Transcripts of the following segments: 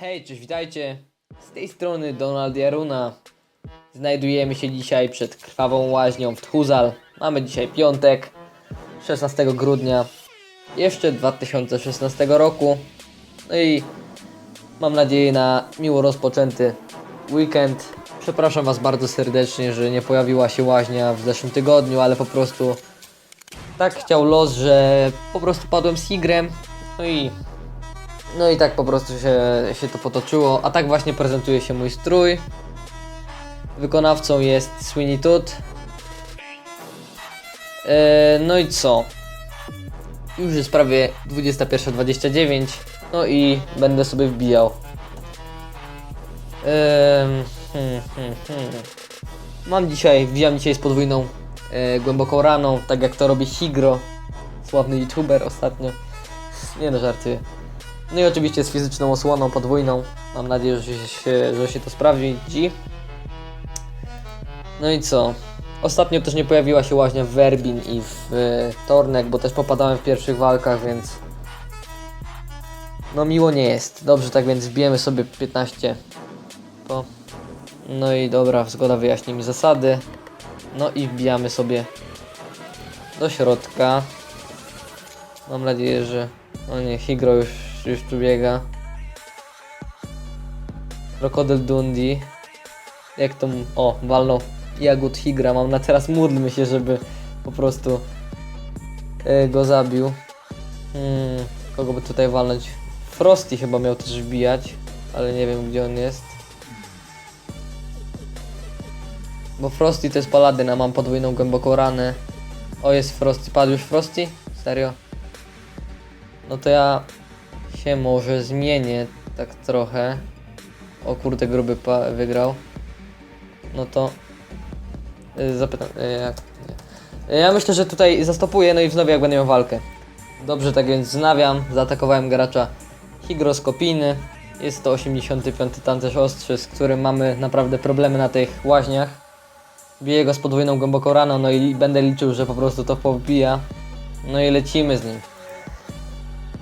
Hej, cześć, witajcie. Z tej strony Donald Jaruna. Znajdujemy się dzisiaj przed krwawą łaźnią w Tchuzal. Mamy dzisiaj piątek, 16 grudnia, jeszcze 2016 roku. No i mam nadzieję na miło rozpoczęty weekend. Przepraszam Was bardzo serdecznie, że nie pojawiła się łaźnia w zeszłym tygodniu, ale po prostu tak chciał los, że po prostu padłem z Higrem. No i no i tak po prostu się, się to potoczyło. A tak właśnie prezentuje się mój strój. Wykonawcą jest Sweeney Todd. E, no i co? Już jest prawie 21.29. No i będę sobie wbijał. Hmm, hmm, hmm. Mam dzisiaj, wbijam dzisiaj z podwójną e, głęboką raną, tak jak to robi Higro, sławny youtuber ostatnio. Nie no, żartuję. No i oczywiście z fizyczną osłoną podwójną. Mam nadzieję, że się, że się to sprawdzi. No i co? Ostatnio też nie pojawiła się łaźnia w Werbin i w e, Tornek, bo też popadałem w pierwszych walkach, więc no miło nie jest. Dobrze, tak więc wbijemy sobie 15 po. No i dobra, zgoda wyjaśni mi zasady. No i wbijamy sobie do środka. Mam nadzieję, że... O nie, Higro już, już tu biega. Krokodyl Dundee. Jak to... O, walnął Jagód Higra. Mam na teraz módlmy się, żeby po prostu e, go zabił. Hmm, kogo by tutaj walnąć? Frosty chyba miał też wbijać, ale nie wiem gdzie on jest. Bo Frosty to jest paladyn, a mam podwójną głęboką ranę. O, jest Frosty. Padł już Frosty? Serio? No to ja się może zmienię tak trochę. O kurde, gruby wygrał. No to y, zapytam, y, nie. Ja myślę, że tutaj zastopuję, no i wznowię jak będę miał walkę. Dobrze, tak więc znawiam. Zaatakowałem gracza higroskopijny. Jest to 85 tancerz ostrzy, z którym mamy naprawdę problemy na tych łaźniach. Biję go z podwójną głęboką raną, no i będę liczył, że po prostu to pobija. No i lecimy z nim.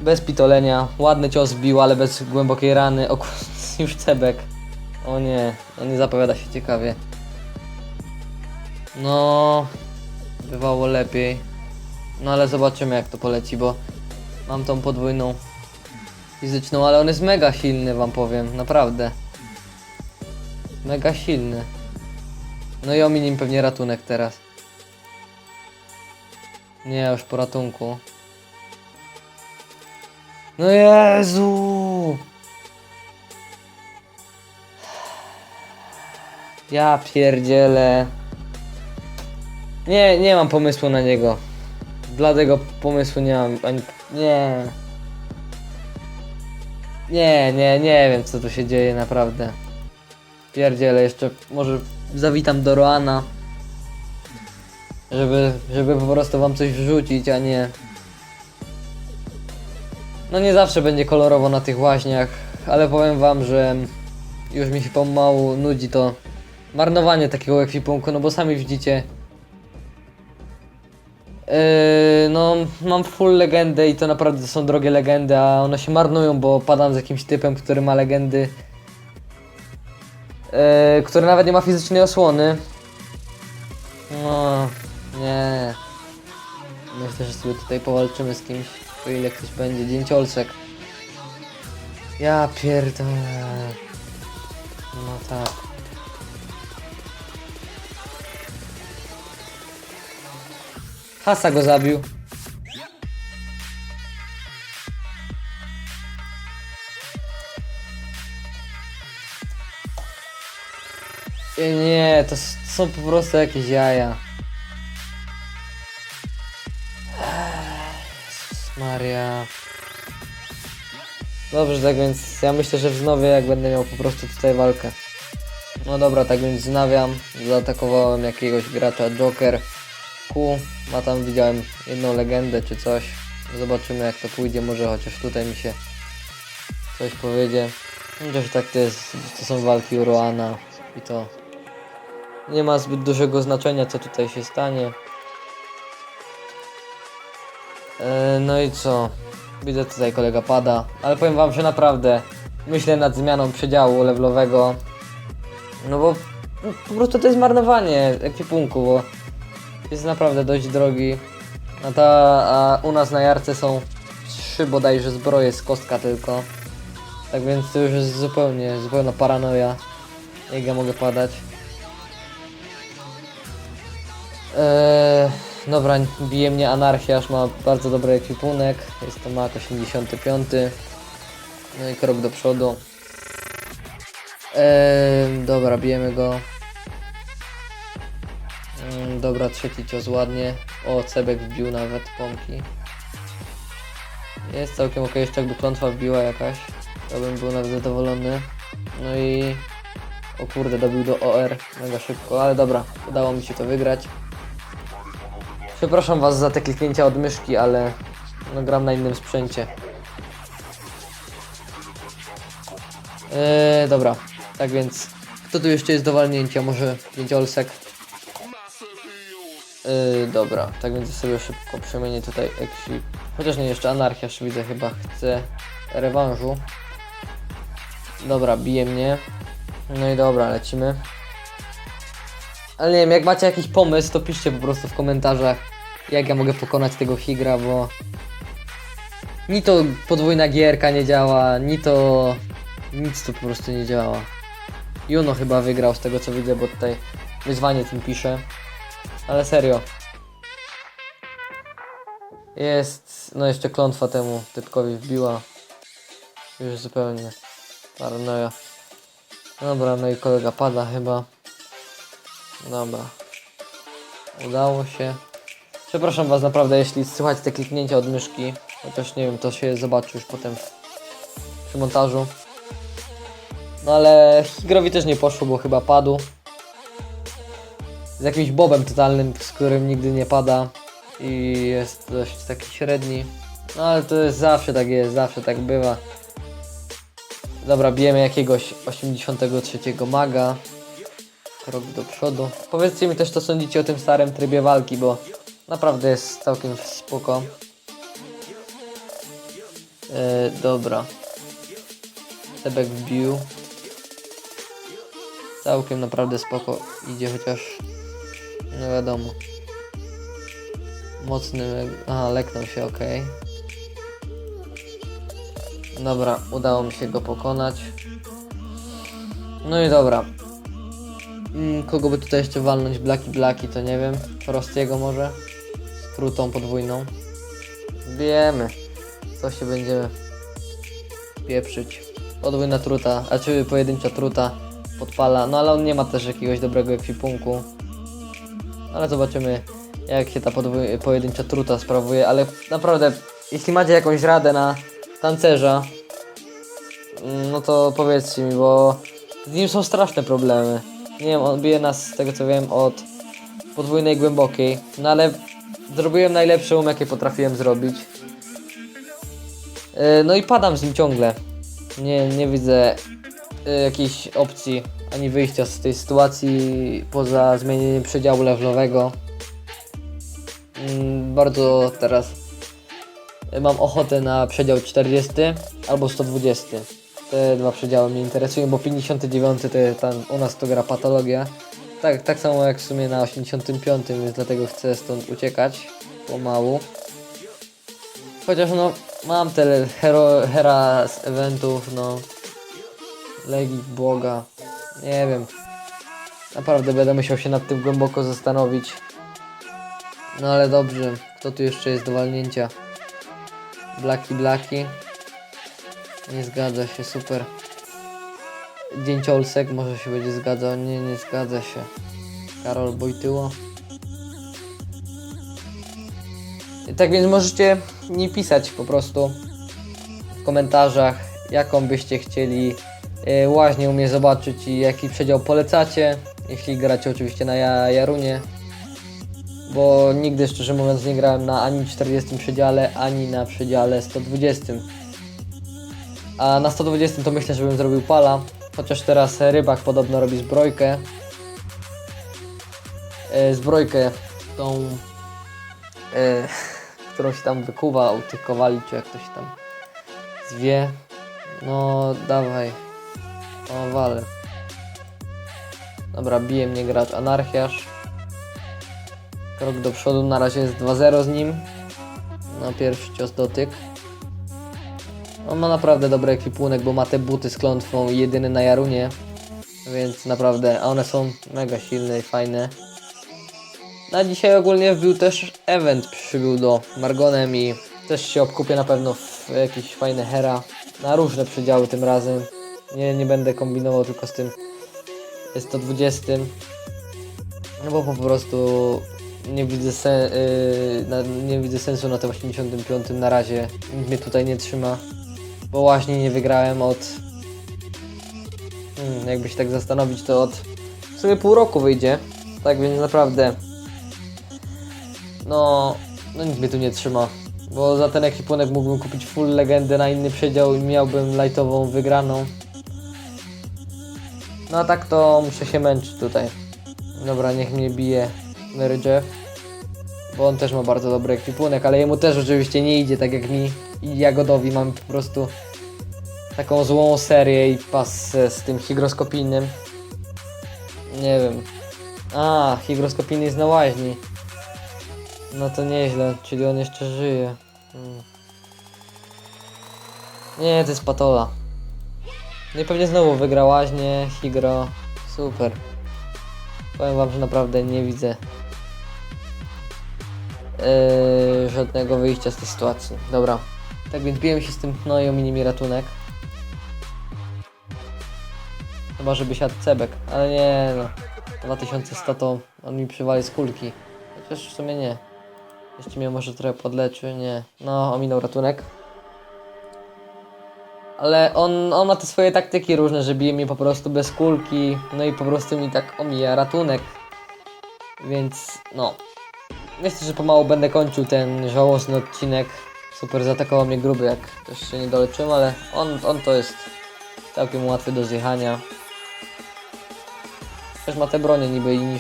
Bez pitolenia, ładny cios bił, ale bez głębokiej rany. O już cebek. O nie, no nie zapowiada się ciekawie. No, bywało lepiej. No ale zobaczymy jak to poleci, bo mam tą podwójną fizyczną, ale on jest mega silny wam powiem, naprawdę. Mega silny. No i ominim pewnie ratunek teraz. Nie, już po ratunku. No Jezu! Ja pierdzielę. Nie, nie mam pomysłu na niego. Bladego pomysłu nie mam. Ani... Nie. Nie, nie, nie wiem co tu się dzieje naprawdę. Pierdzielę jeszcze. Może zawitam do Roana. Żeby, żeby po prostu wam coś wrzucić, a nie. No nie zawsze będzie kolorowo na tych łaźniach, ale powiem wam, że już mi się pomału nudzi to marnowanie takiego ekwipunku, no bo sami widzicie. Yy, no, mam full legendę i to naprawdę są drogie legendy, a one się marnują, bo padam z jakimś typem, który ma legendy, yy, który nawet nie ma fizycznej osłony. No, nie. Myślę, że sobie tutaj powalczymy z kimś, o ile ktoś będzie. Dzięciolsek. Ja pierdolę. No tak. Hasa go zabił. Nie, to są po prostu jakieś jaja. Maria. Dobrze, tak więc ja myślę, że wznowię jak będę miał po prostu tutaj walkę. No dobra, tak więc znawiam. Zaatakowałem jakiegoś gracza Joker. Q. Ma tam widziałem jedną legendę czy coś. Zobaczymy jak to pójdzie. Może chociaż tutaj mi się coś powiedzie. Chociaż tak to jest, to są walki u Roana i to nie ma zbyt dużego znaczenia co tutaj się stanie. E, no i co? Widzę tutaj kolega pada, ale powiem wam, że naprawdę myślę nad zmianą przedziału levelowego. No bo no, po prostu to jest marnowanie ekwipunku, bo jest naprawdę dość drogi. A, ta, a u nas na jarce są trzy bodajże zbroje z kostka tylko. Tak więc to już jest zupełnie, zupełna paranoja. Jak ja mogę padać. Eee, dobra, bije mnie anarchiarz, ma bardzo dobry ekwipunek. Jest to mak 85. No i krok do przodu. Eee, dobra, bijemy go. Mm, dobra, trzeci cios ładnie. O, Cebek wbił nawet pompki. Jest całkiem ok, jeszcze jakby klątwa wbiła jakaś. To bym był nawet zadowolony. No i... O kurde, dobił do OR mega szybko, ale dobra, udało mi się to wygrać. Przepraszam was za te kliknięcia od myszki, ale no gram na innym sprzęcie. Eee, dobra, tak więc kto tu jeszcze jest do walnięcia? Może pięciolsek? Eee, dobra, tak więc sobie szybko przemienię tutaj exit. Chociaż nie, jeszcze anarchiarz widzę chyba chce rewanżu. Dobra, bije mnie. No i dobra, lecimy. Ale nie wiem, jak macie jakiś pomysł, to piszcie po prostu w komentarzach, jak ja mogę pokonać tego Higra, bo ni to podwójna gierka nie działa, ni to nic tu po prostu nie działa. Juno chyba wygrał z tego co widzę, bo tutaj wyzwanie tym pisze. Ale serio. Jest, no jeszcze klątwa temu typkowi wbiła. Już zupełnie paranoja. Dobra, no i kolega pada chyba. Dobra. Udało się. Przepraszam was naprawdę, jeśli słychać te kliknięcia od myszki. Chociaż nie wiem, to się zobaczy już potem przy montażu. No ale Higrowi też nie poszło, bo chyba padł. Z jakimś bobem totalnym, z którym nigdy nie pada. I jest dość taki średni. No ale to jest zawsze tak jest, zawsze tak bywa. Dobra, bijemy jakiegoś 83 maga. Krok do przodu. Powiedzcie mi też, co sądzicie o tym starym trybie walki, bo naprawdę jest całkiem spoko. E, dobra. Tebek wbił. Całkiem naprawdę spoko idzie, chociaż no wiadomo. Mocny, aha, leknął się, ok. Dobra, udało mi się go pokonać. No i dobra. Mm, kogo by tutaj jeszcze walnąć? Blaki Blaki, to nie wiem. Frostiego może? Z trutą podwójną. Wiemy. Co się będziemy pieprzyć. Podwójna truta, a czy pojedyncza truta podpala. No ale on nie ma też jakiegoś dobrego ekwipunku. Ale zobaczymy jak się ta pojedyncza truta sprawuje. Ale naprawdę, jeśli macie jakąś radę na tancerza, mm, no to powiedzcie mi, bo z nim są straszne problemy. Nie wiem, on bije nas z tego co wiem od podwójnej głębokiej, no ale zrobiłem najlepsze um jakie potrafiłem zrobić. Yy, No i padam z nim ciągle. Nie, nie widzę yy, jakiejś opcji ani wyjścia z tej sytuacji poza zmienieniem przedziału levelowego. Mm, Bardzo teraz mam ochotę na przedział 40 albo 120. Te dwa przedziały mnie interesują, bo 59 to tam u nas to gra patologia. Tak, tak samo jak w sumie na 85, więc dlatego chcę stąd uciekać pomału. Chociaż no mam te hero, hera z eventów, no Legii Boga. Nie wiem. Naprawdę będę musiał się nad tym głęboko zastanowić. No ale dobrze, kto tu jeszcze jest do walnięcia? Blaki, blaki. Nie zgadza się, super. Dzięciolsek może się będzie zgadzał. Nie, nie zgadza się. Karol Bojtyło. Tak więc możecie mi pisać po prostu w komentarzach, jaką byście chcieli e, łaźnię u mnie zobaczyć i jaki przedział polecacie. Jeśli gracie oczywiście na ja Jarunie. Bo nigdy szczerze mówiąc nie grałem na ani 40 przedziale, ani na przedziale 120. A na 120 to myślę, żebym zrobił pala. Chociaż teraz rybak podobno robi zbrojkę. E, zbrojkę tą, e, którą się tam wykuwa u tych kowali, czy jak to się tam zwie. No, dawaj. O, wale. Dobra, bije mnie gracz anarchiarz. Krok do przodu, na razie jest 2-0 z nim. Na pierwszy cios dotyk. On ma naprawdę dobry ekwipunek, bo ma te buty z klątwą jedyny na Jarunie. Więc naprawdę, a one są mega silne i fajne. Na dzisiaj ogólnie wbił też event, przybył do Margonem i też się obkupię na pewno w jakieś fajne hera. Na różne przedziały tym razem. Nie, nie będę kombinował tylko z tym 120. No bo po prostu nie widzę, sen, yy, na, nie widzę sensu na tym 85 na razie. Nikt mnie tutaj nie trzyma. Bo właśnie nie wygrałem od. Hmm, jakby się tak zastanowić, to od w sumie pół roku wyjdzie. Tak więc naprawdę. No, no nikt mnie tu nie trzyma. Bo za ten ekwipunek mógłbym kupić full legendę na inny przedział i miałbym lightową wygraną. No a tak to muszę się męczyć tutaj. Dobra, niech mnie bije Mary Jeff. Bo on też ma bardzo dobry ekwipunek, ale jemu też oczywiście nie idzie tak jak mi i Jagodowi. Mam po prostu taką złą serię i pas z, z tym higroskopijnym. Nie wiem. A, higroskopijny jest na łaźni. No to nieźle, czyli on jeszcze żyje. Hmm. Nie, to jest patola. No i pewnie znowu wygra łaźnie, higro. Super. Powiem wam, że naprawdę nie widzę yy, żadnego wyjścia z tej sytuacji. Dobra. Tak więc biłem się z tym pnoją i mi ratunek. Chyba, żeby siadł cebek, ale nie no. 2100 to on mi przywali z kulki. Chociaż w sumie nie. Jeszcze mnie może trochę podleczy, nie. No, ominął ratunek. Ale on, on ma te swoje taktyki różne, że bije mnie po prostu bez kulki, no i po prostu mi tak omija ratunek. Więc no. Myślę, że pomału będę kończył ten żałosny odcinek. Super zaatakował mnie gruby, jak też się nie doleczyłem, ale on, on to jest całkiem łatwy do zjechania. Też ma te bronie niby i mi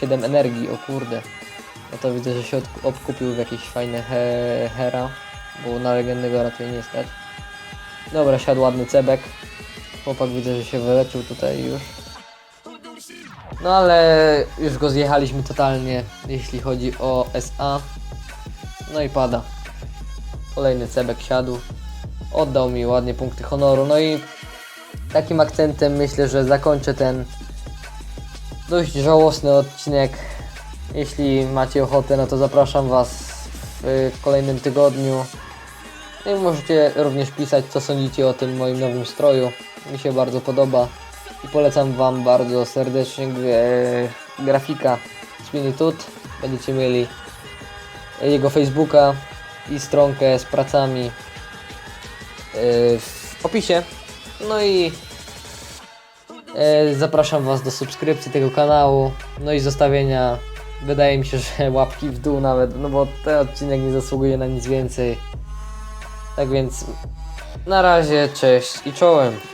7 energii, o kurde. No to widzę, że się obkupił w jakieś fajne he hera, bo na legennego raczej nie stać. Dobra, siadł ładny cebek. Chłopak widzę, że się wyleczył tutaj już. No ale już go zjechaliśmy totalnie, jeśli chodzi o SA. No i pada. Kolejny cebek siadł. Oddał mi ładnie punkty honoru. No i takim akcentem myślę, że zakończę ten dość żałosny odcinek. Jeśli macie ochotę, no to zapraszam Was w kolejnym tygodniu. No i możecie również pisać, co sądzicie o tym moim nowym stroju. Mi się bardzo podoba i polecam Wam bardzo serdecznie grafika Sweeney Tut. Będziecie mieli jego Facebooka i stronkę z pracami e, w opisie. No i e, zapraszam Was do subskrypcji tego kanału, no i zostawienia, wydaje mi się, że łapki w dół nawet, no bo ten odcinek nie zasługuje na nic więcej. Tak więc na razie, cześć i czołem.